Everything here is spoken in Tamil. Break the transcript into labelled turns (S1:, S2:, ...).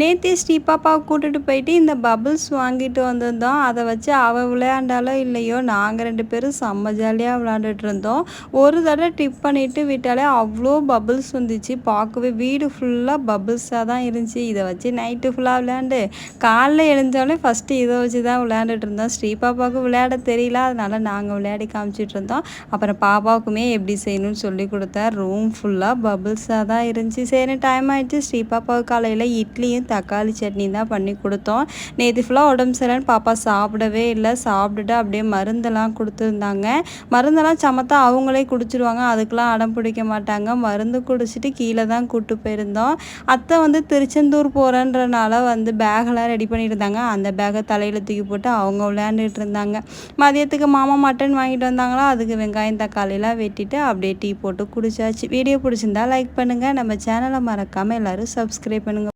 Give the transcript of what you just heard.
S1: நேற்று ஸ்ரீபாப்பாவை கூட்டிகிட்டு போயிட்டு இந்த பபுள்ஸ் வாங்கிட்டு வந்திருந்தோம் அதை வச்சு அவள் விளையாண்டாலோ இல்லையோ நாங்கள் ரெண்டு பேரும் செம்ம ஜாலியாக விளையாண்டுட்டு இருந்தோம். ஒரு தடவை டிப் பண்ணிவிட்டு விட்டாலே அவ்வளோ பபுள்ஸ் வந்துச்சு. பார்க்கவே வீடு ஃபுல்லாக பபுள்ஸாக தான் இருந்துச்சு. இதை வச்சு நைட்டு ஃபுல்லாக விளையாண்டு காலைல எழுந்தாலே ஃபஸ்ட்டு இதை வச்சு தான் விளையாண்டுட்டு இருந்தோம். ஸ்ரீபாப்பாவுக்கு விளையாட தெரியல அதனால் நாங்கள் விளையாடி காமிச்சிட்டு இருந்தோம். அப்புறம் பாப்பாவுக்குமே எப்படி செய்யணும்னு சொல்லி கொடுத்தேன் ரூம் ஃபுல்லாக பபுள்ஸாக தான் இருந்துச்சு. சரி டைம் ஆகிடுச்சு ஸ்ரீபாப்பாவுக்கு காலையில் இட்லியும் தக்காளி சட்னி தான் பண்ணி கொடுத்தோம். நேற்று ஃபுல்லாக உடம்பு சரியில்லைன்னு பாப்பா சாப்பிடவே இல்லை. சாப்பிட்டுட்டு அப்படியே மருந்தெல்லாம் கொடுத்துருந்தாங்க. மருந்தெல்லாம் சமத்தா அவங்களே குடிச்சிருவாங்க. அதுக்கெலாம் அடம் பிடிக்க மாட்டாங்க. மருந்து குடிச்சிட்டு கீழே தான் கூப்பிட்டு போயிருந்தோம். அத்தை வந்து திருச்செந்தூர் போகிறேன்றனால வந்து பேகெல்லாம் ரெடி பண்ணியிருந்தாங்க. இருந்தாங்க அந்த பேகை தலையில் தூக்கி போட்டு அவங்க விளையாண்டுட்டு இருந்தாங்க. மதியத்துக்கு மாமா மட்டன் வாங்கிட்டு வந்தாங்களா? அதுக்கு வெங்காயம் தக்காளிலாம் வெட்டிட்டு அப்படியே டீ போட்டு குடிச்சாச்சு. வீடியோ பிடிச்சிருந்தா லைக் பண்ணுங்கள் நம்ம சேனலை மறக்காமல் எல்லோரும் சப்ஸ்கிரைப் பண்ணுங்கள்